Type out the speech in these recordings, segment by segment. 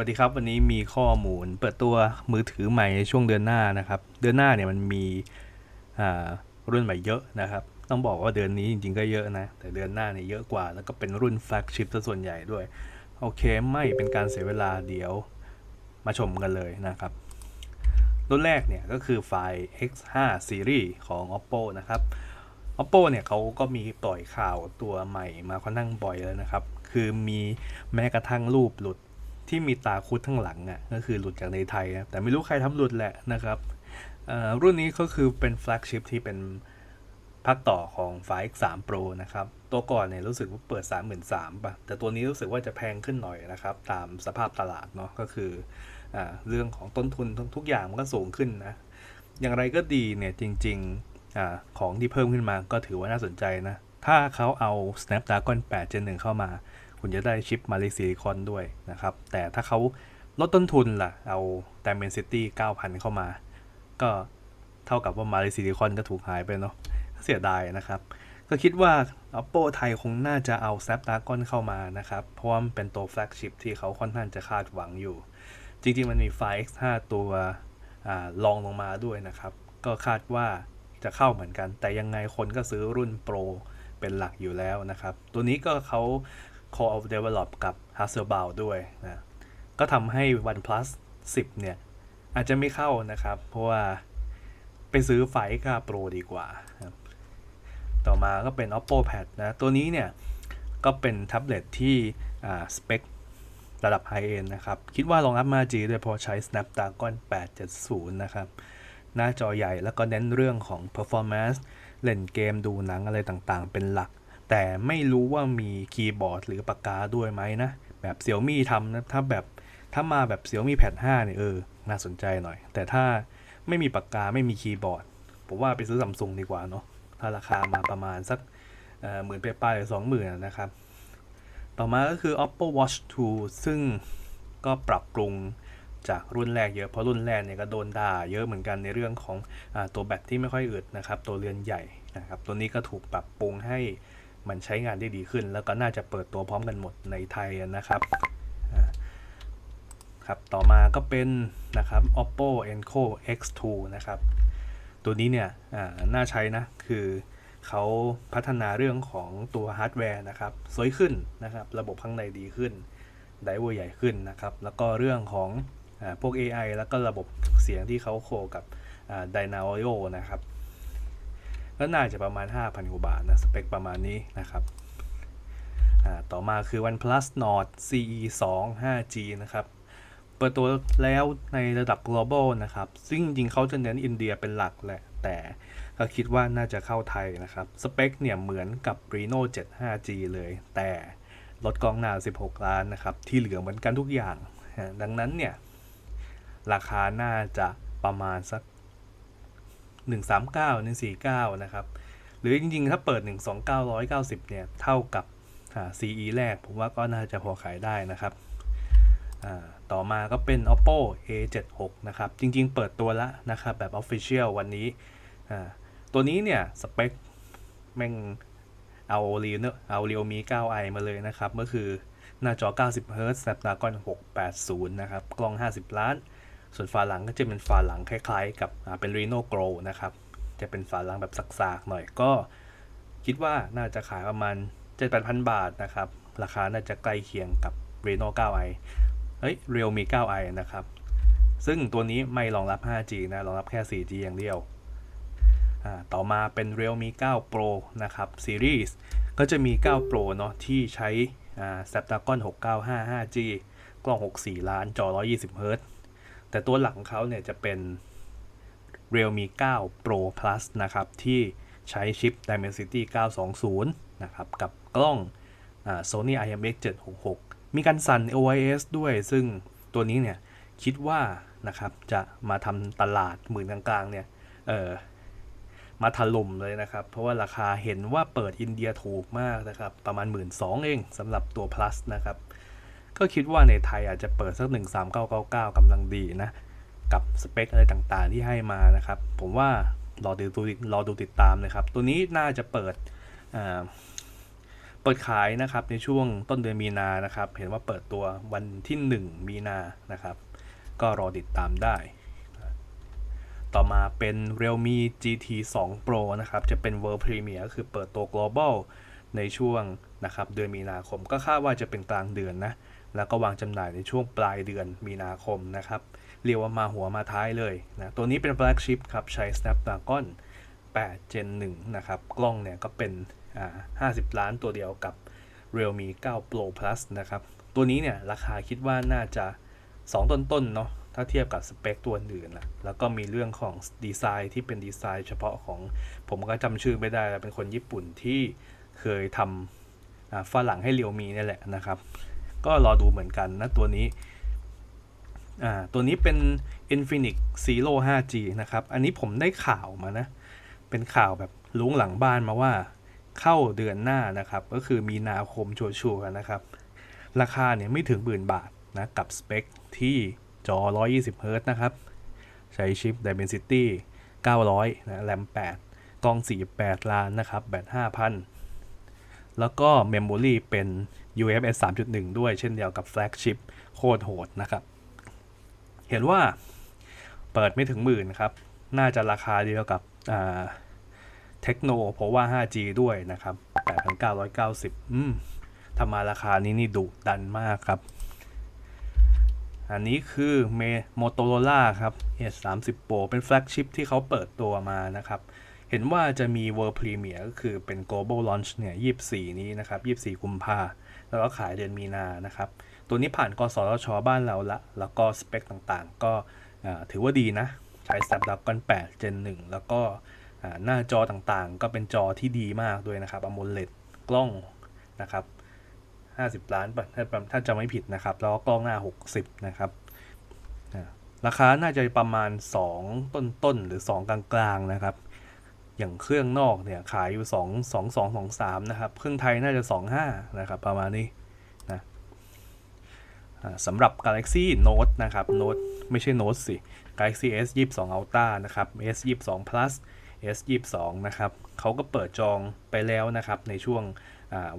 วัสดีครับวันนี้มีข้อมูลเปิดตัวมือถือใหม่ในช่วงเดือนหน้านะครับ เดือนหน้าเนี่ยมันมีรุ่นใหม่เยอะนะครับ ต้องบอกว่าเดือนนี้จริงๆก็เยอะนะ แต่เดือนหน้าเนี่ยเยอะกว่า แล้วก็เป็นรุ่นแฟลกชิพซะส่วนใหญ่ด้วย โอเคไม่เป็นการเสียเวลาเดี๋ยวมาชมกันเลยนะครับ รุ่นแรกเนี่ยก็คือไฟล์ X5 Series ของ Oppo นะครับ Oppo เนี่ยเขาก็มีปล่อยข่าวตัวใหม่มาค่อนข้างบ่อยแล้วนะครับ คือมีแม้กระทั่งรูปหลุด ที่มีตาคุดทั้งหลังอะก็คือหลุดจากในไทยนะแต่ไม่รู้ใครทำหลุดแหละนะครับรุ่นนี้ก็คือเป็นแฟลกชิพที่เป็นภาคต่อของไฟล์ X3 Pro นะครับ ตัวก่อนเนี่ยรู้สึกว่าเปิด 33,000ป่ะ แต่ตัวนี้รู้สึกว่าจะแพงขึ้นหน่อยนะครับ ตามสภาพตลาดเนาะ ก็คืออเรื่องของต้นทุนทุกอย่างมันก็สูงขึ้นนะ อย่างไรก็ดีเนี่ยจริงๆอของที่เพิ่มขึ้นมาก็ถือว่าน่าสนใจนะ ถ้าเขาเอา Snapdragon 8 Gen 1เข้ามา คุณจะได้ชิป Mali Silicon ด้วยนะครับ แต่ถ้าเขาลดต้นทุนล่ะ เอา Dimensity 9,000 เข้ามา ก็เท่ากับว่า Mali Silicon ก็ถูกหายไปเนาะเสียดายนะครับ ก็คิดว่า Oppo ไทยคงน่าจะเอา Snapdragon เข้ามานะครับ เพราะว่ามันเป็นตัวแฟลกชิพที่เขาค่อนข้างจะคาดหวังอยู่ จริงๆ มันมีไฟล์ X5 ตัวอลองลงมาด้วยนะครับ ก็คาดว่าจะเข้าเหมือนกัน แต่ยังไงคนก็ซื้อรุ่น Pro เป็นหลักอยู่แล้วนะครับ ตัวนี้ก็เขา co develop กับ Hasselblad ด้วยนะ ก็ทำให้ OnePlus 10 เนี่ย อาจจะไม่เข้านะครับ เพราะว่าไปซื้อไฟล์ค่า Pro ดีกว่าครับต่อมาก็เป็น Oppo Pad นะ ตัวนี้เนี่ย ก็เป็นแท็บเล็ตที่สเปคระดับไฮเอนนะครับ คิดว่ารองรับ 5G ด้วยเพราะใช้ Snapdragon 870 นะครับ หน้าจอใหญ่แล้วก็เน้นเรื่องของ performance เล่นเกมดูหนังอะไรต่างๆ เป็นหลัก แต่ไม่รู้ว่ามีคีย์บอร์ดหรือปากกาด้วยไหมนะ แบบ Xiaomi ทำนะถ้าแบบถ้ามาแบบ Xiaomi Pad 5เนี่ยเออ น่าสนใจหน่อย แต่ถ้าไม่มีปากกาไม่มีคีย์บอร์ด ผมว่าไปซื้อซัมซุงดีกว่าเนาะถ้าราคามาประมาณสักหมื่นไปลายๆหรือสองหมื่นนะครับ ต่อมาก็คือ Oppo Watch 2 ซึ่งก็ปรับปรุงจากรุ่นแรกเยอะเพราะรุ่นแรกเนี่ยก็โดนด่าเยอะเหมือนกันในเรื่องของอตัวแบตที่ไม่ค่อยอึดนะครับ ตัวเรือนใหญ่นะครับ ตัวนี้ก็ถูกปรับปรุงให้ มันใช้งานได้ดีขึ้น แล้วก็น่าจะเปิดตัวพร้อมกันหมดในไทยนะครับครับต่อมาก็เป็นนะครับ Oppo Enco X2 นะครับตัวนี้เนี่ยอ่าน่าใช้นะคือเขาพัฒนาเรื่องของตัวฮาร์ดแวร์นะครับสวยขึ้นนะครับ ระบบข้างในดีขึ้นไดเวอร์ใหญ่ขึ้นนะครับ แล้วก็เรื่องของอพวก AI แล้วก็ระบบเสียงที่เขาโคกับไดนาโอโ o นะครับ ก็น่าจะประมาณ 5,000กว่าบาทนะสเปคประมาณนี้นะครับต่อมาคือ OnePlus Nord CE 2 5G นะครับ เปิดตัวแล้วในระดับ global นะครับ ซึ่งจริงๆเขาจะเน้นอินเดียเป็นหลักแหละ แต่ก็คิดว่าน่าจะเข้าไทยนะครับ สเปคเนี่ยเหมือนกับ Reno 7 5G เลย แต่ลดกล้องหน้า 16 ล้านนะครับ ที่เหลือเหมือนกันทุกอย่าง ดังนั้นเนี่ย ราคาน่าจะประมาณสัก 139 149 นะครับ หรือจริงๆ ถ้าเปิด 12990 เนี่ย เท่ากับ CE แรก ผมว่าก็น่าจะพอขายได้นะครับ ต่อมาก็เป็น oppo a76 นะครับ จริงๆ เปิดตัวแล้วนะครับ แบบ official วันนี้ ตัวนี้เนี่ย สเปค แม่งเอาเรียวเอา Realme 9i มาเลยนะครับ ก็คือหน้าจอ 90 Hz Snapdragon 680 นะครับ กล้อง 50 ล้าน ส่วนฝาหลังก็จะเป็นฝาหลังคล้ายๆ กับเป็น Reno Grow นะครับ จะเป็นฝาหลังแบบสักๆหน่อยก็คิดว่าน่าจะขายประมาณ7-8,000บาทนะครับ ราคาน่าจะใกล้เคียงกับ Reno 9i เฮ้ย Realme 9i นะครับ ซึ่งตัวนี้ไม่รองรับ 5G นะรองรับแค่ 4G อย่างเดียว ต่อมาเป็น Realme 9 Pro นะครับ Series ก็จะมี 9 Pro เนาะที่ใช้อ่า Snapdragon 695 5G กล้อง 64 ล้านจอ 120 Hz แต่ตัวหลักของเขาเนี่ยจะเป็น Realme 9 Pro Plus นะครับ ที่ใช้ชิป Dimensity 920 นะครับ กับกล้องอ Sony IMX 766 มีการสั่น OIS ด้วย ซึ่งตัวนี้เนี่ยคิดว่านะครับจะมาทำตลาดหมื่นกลางๆเนี่ยเออมาถล่มเลยนะครับ เพราะว่าราคาเห็นว่าเปิดอินเดียถูกมากนะครับ ประมาณ 1 2ื่นเองสำหรับตัว plus นะครับ ก็คิดว่าในไทยอาจจะเปิดสัก 13999กำลังดีนะ กับสเปคอะไรต่างๆที่ให้มานะครับ ผมว่ารอดูรอดูติดตามนะครับ ตัวนี้น่าจะเปิดเปิดขายนะครับในช่วงต้นเดือนมีนานะครับ เห็นว่าเปิดตัววันที่ 1 มีนานะครับ ก็รอติดตามได้ ต่อมาเป็น Realme GT 2 Pro นะครับ จะเป็น World Premiere คือเปิดตัว global ในช่วงนะครับเดือนมีนาคมก็คาดว่าจะเป็นกลางเดือนนะ แล้วก็วางจำหน่ายในช่วงปลายเดือนมีนาคมนะครับ เรียกว่ามาหัวมาท้ายเลยนะตัวนี้เป็น flagship ครับ ใช้ Snapdragon 8 Gen 1นะครับ กล้องเนี่ยก็เป็นอ่า50 ล้านตัวเดียวกับ Realme 9 Pro Plus นะครับ ตัวนี้เนี่ยราคาคิดว่าน่าจะ 2 ต้นๆเนาะถ้าเทียบกับสเปคตัวอื่นละแล้วก็มีเรื่องของดีไซน์ที่เป็นดีไซน์เฉพาะของผมก็จำชื่อไม่ได้แล้วเป็นคนญี่ปุ่นที่เคยทำอ่าฝรั่งให้เรียวมีนี่แหละนะครับ ก็รอดูเหมือนกันนะตัวนี้อ่าตัวนี้เป็น Infinix Zero 5G นะครับ อันนี้ผมได้ข่าวมานะ เป็นข่าวแบบลุ้งหลังบ้านมาว่า เข้าเดือนหน้านะครับ ก็คือมีนาคมชัวร์ๆนะครับ ราคาเนี่ยไม่ถึงหมื่นบาทนะ กับสเปคที่จอ 120 Hz นะครับ ใช้ชิป Dimensity 900 นะแรม8กล้อง 48 ล้านนะครับ แบต 5,000 แล้วก็เมมโมรีเป็น UFS 3.1 ด้วยเช่นเดียวกับแฟลกชิปโคตรโหดนะครับ เห็นว่าเปิดไม่ถึงหมื่นครับ น่าจะราคาเดียวกับเทคโนเพราะว่า 5G ด้วยนะครับ 8,990 อืมถ้ามาราคานี้นี่ดุดันมากครับ อันนี้คือเม Motorola ครับ S30 Pro เป็นแฟลกชิพที่เขาเปิดตัวมานะครับเห็นว่าจะมี World Premiere ก็คือเป็น Global Launch เนี่ย 24 นี้นะครับ 24 กุมภาพ แล้วก็ขายเดือนมีนานะครับ ตัวนี้ผ่านกสทชบ้านเราละ แล้วก็สเปคต่างๆ ก็ถือว่าดีนะ ใช้ Snapdragon 8 Gen 1 แล้วก็หน้าจอต่างๆ ก็เป็นจอที่ดีมากด้วยนะครับ AMOLED กล้องนะครับ 50 ล้านป่ะถ้าถ้าจะไม่ผิดนะครับ แล้วก็กล้องหน้า 60 นะครับราคาน่าจะประมาณ 2 ต้นๆ หรือ 2 กลางๆ นะครับ อย่างเครื่องนอกเนี่ยขายอยู่ 2 2 2 2 3 นะครับ เครื่องไทยน่าจะ 25 นะครับ ประมาณนี้นะสำหรับ Galaxy Note นะครับ Note ไม่ใช่ Note สิ Galaxy S 22 Ultra นะครับ S 22 Plus S 22นะครับเขาก็เปิดจองไปแล้วนะครับในช่วง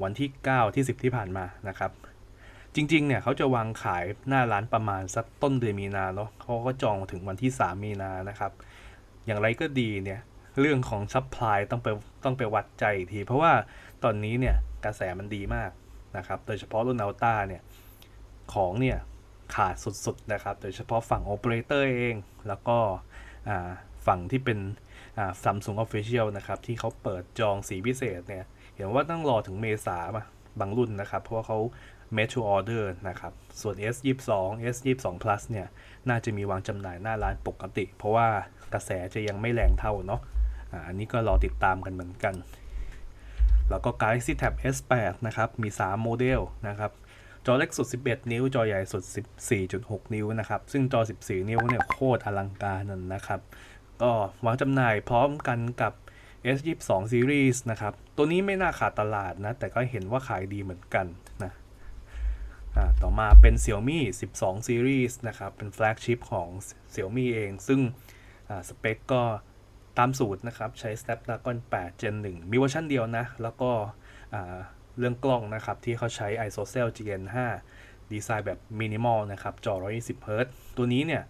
วันที่ 9 ที่ 10 ที่ผ่านมานะครับจริงๆ เนี่ยเขาจะวางขายหน้าร้านประมาณสักต้นเดือนมีนาเนาะเขาก็จองถึงวันที่ 3 มีนานะครับ อย่างไรก็ดีเนี่ย เรื่องของซัพพลายต้องไปต้องไปวัดใจอีกที เพราะว่าตอนนี้เนี่ยกระแสมันดีมากนะครับ โดยเฉพาะรุ่นอัลต้าเนี่ยของเนี่ยขาดสุดๆนะครับ โดยเฉพาะฝั่งโอเปอเรเตอร์เอง แล้วก็ฝั่งที่เป็นซัมซุงออฟฟิเชียลนะครับ ที่เขาเปิดจองสีพิเศษเนี่ย เห็นว่าต้องรอถึงเมษาบางรุ่นนะครับ เพราะว่าเขา made to order นะครับ ส่วน S22 S22 Plus เนี่ย น่าจะมีวางจำหน่ายหน้าร้านปกติ เพราะว่ากระแสจะยังไม่แรงเท่าเนาะ อันนี้ก็รอติดตามกันเหมือนกัน แล้วก็ Galaxy Tab S8 นะครับ มี 3 โมเดลนะครับจอเล็กสุด 11 นิ้ว จอใหญ่สุด 14.6 นิ้วนะครับ ซึ่งจอ 14 นิ้วเนี่ยโคตรอลังการนั่นนะครับ ก็วางจำหน่ายพร้อมกันกับ S22 Series นะครับ ตัวนี้ไม่น่าขาดตลาดนะ แต่ก็เห็นว่าขายดีเหมือนกันนะต่อมาเป็น Xiaomi 12 Series นะครับ เป็นแฟลกชิพของ Xiaomi เอง ซึ่งสเปคก็ ตามสูตรนะครับใช้ Snapdragon 8 Gen 1 มีเวอร์ชันเดียวนะ แล้วก็เรื่องกล้องนะครับ ที่เขาใช้ ISOCELL Gen 5ดีไซน์แบบมินิมอลนะครับ จอ 120 Hz ตัวนี้เนี่ย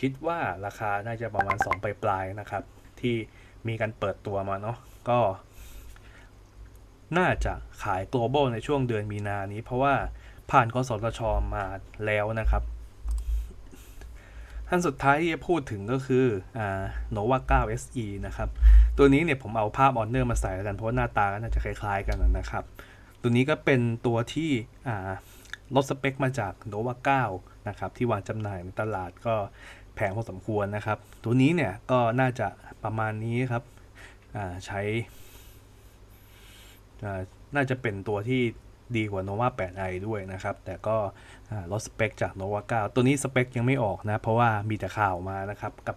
คิดว่าราคาน่าจะประมาณ 2 ปลายๆนะครับ ที่มีการเปิดตัวมาเนาะก็ น่าจะขาย global ในช่วงเดือนมีนานี้ เพราะว่าผ่านกสทชมาแล้วนะครับ ท่านสุดท้ายที่จะพูดถึงก็คืออ่า nova 9 se นะครับ ตัวนี้เนี่ยผมเอาภาพออนเนอร์มาใส่แล้วกัน เพราะหน้าตาก็น่าจะคล้ายๆกันนะครับ ตัวนี้ก็เป็นตัวที่อ่าลดสเปคมาจาก nova 9นะครับ ที่วางจำหน่ายในตลาดก็แพงพอสมควรนะครับ ตัวนี้เนี่ยก็น่าจะประมาณนี้ครับใช้น่าจะเป็นตัวที่ ดีกว่า nova 8i ด้วยนะครับ แต่ก็ลดสเปคจาก nova 9 ตัวนี้สเปคยังไม่ออกนะ เพราะว่ามีแต่ข่าวมานะครับ กับ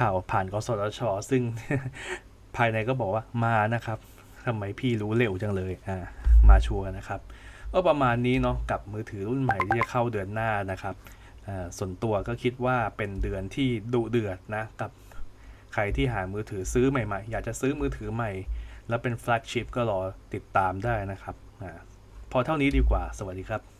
ข่าวผ่านกสทช ซึ่งภายในก็บอกว่ามานะครับทำไมพี่รู้เร็วจังเลยอ่ามาชัวร์นะครับก็ประมาณนี้เนาะกับมือถือรุ่นใหม่ที่จะเข้าเดือนหน้านะครับส่วนตัวก็คิดว่าเป็นเดือนที่ดุเดือดนะกับใครที่หามือถือซื้อใหม่ๆ อยากจะซื้อมือถือใหม่ แล้วเป็นแฟลกชิพก็รอติดตามได้นะครับ พอเท่านี้ดีกว่าสวัสดีครับ